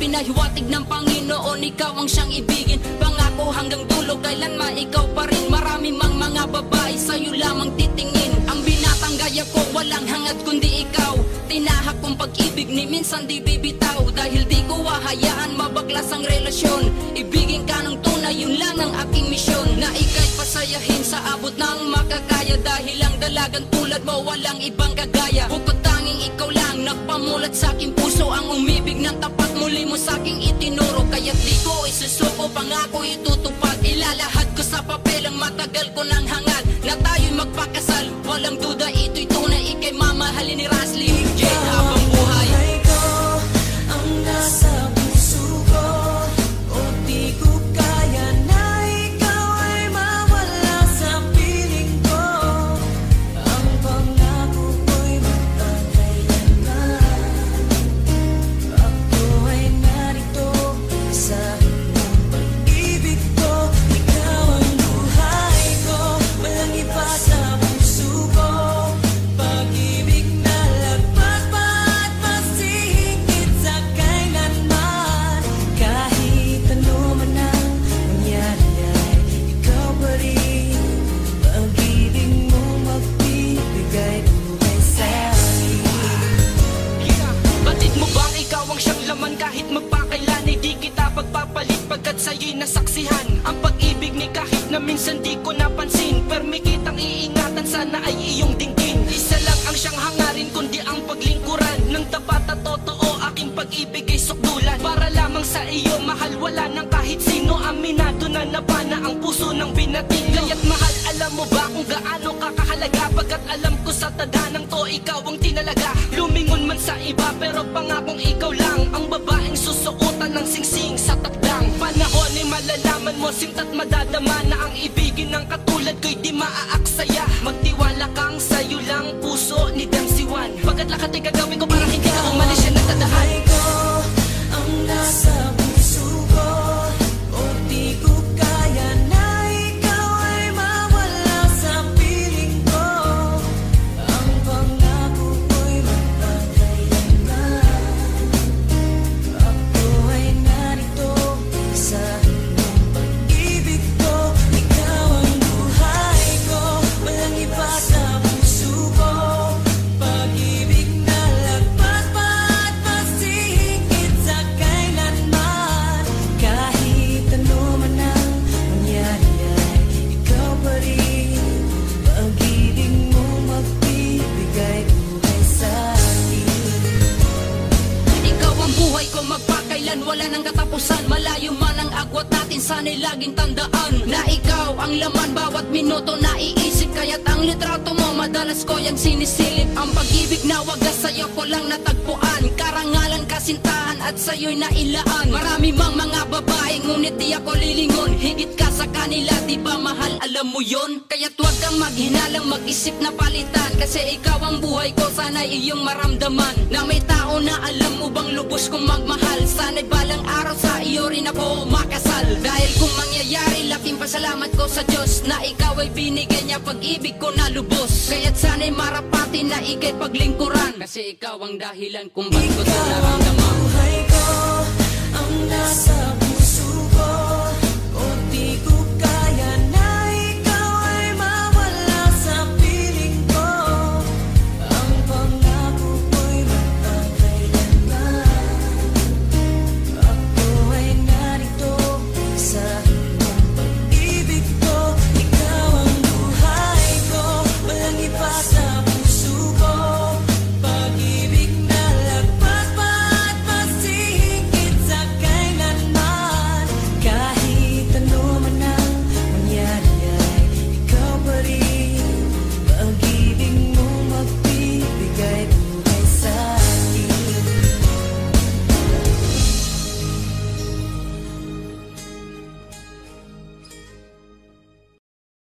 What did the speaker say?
Pinahiwatig ng Panginoon Ikaw ang siyang ibigin. Pangako hanggang dulo Kailanman ikaw pa rin. Marami mang mga babae Sa'yo lamang titingin. Ang binatang gaya ko Walang hangad kundi ikaw. Tinahak kong pag-ibig Ni minsan di bibitaw. Dahil di ko hahayaan Mabaklas ang relasyon. Ibigin ka ng tunay Yun lang ang aking misyon. Na ika'y pasayahin Sa abot ng makakaya. Dahil ang dalagan tulad mo Walang ibang kagaya. Bukod tanging ikaw lang Nagpamulat sa aking Kaya't di ko isusuko Pangako itutupad. Ilalahad ko sa papel Ang matagal ko nang hangad Na tayo'y magpakasal Walang duda pagpapalit pagkat sa'yo'y nasaksihan. Ang pag-ibig ni kahit na minsan di ko napansin. Permi kitang iingatan sana ay iyong dinggin Isa lang ang siyang hangarin kundi ang paglingkuran. Ng tapat at totoo aking pag-ibig ay sukdulan. Para lamang sa iyo mahal wala ng kahit sino. Aminado na napana ang puso ng binating. Kaya't mahal alam mo ba kung gaano kakahalaga? Pagkat alam ko sa tadanang to ikaw ang tinalaga. Lumingon man sa iba pero pangakong ikaw lang Ang babaeng susuotan ng singsing. Sa ay malalaman mo sinta't madadama Na ang ibigin ng katulad ko'y di maaaksaya. Magtiwala kang sa'yo lang puso ni Dempsey One Pagkat lahat ay gagawin ko para hindi Sana'y laging tandaan Na ikaw ang laman. Bawat minuto na iisip Kaya't ang litrato mo Madalas ko yung sinisilip. Ang pag-ibig na wagas sa'yo ko lang natagpuan. Karangalan kasintahan At sa'yo'y nailaan. Marami mang mga babae Ngunit di ako lilingon. Higit ka sa kanila Di ba mahal? Alam mo yon Kaya't huwag kang maghinalang Mag-isip na palitan. Kasi ikaw ang buhay ko Sana'y iyong maramdaman. Na may tao na alam mo bang lubos kong magmahal? Sana'y balang araw sa iyo rin ako makasal. Dahil kung mangyayari laking pasalamat ko sa Diyos Na ikaw ay binigay niya pag-ibig ko na lubos. Kaya't sana'y marapati na ikay paglingkuran. Kasi ikaw ang dahilan kung ba't ko ito naramdaman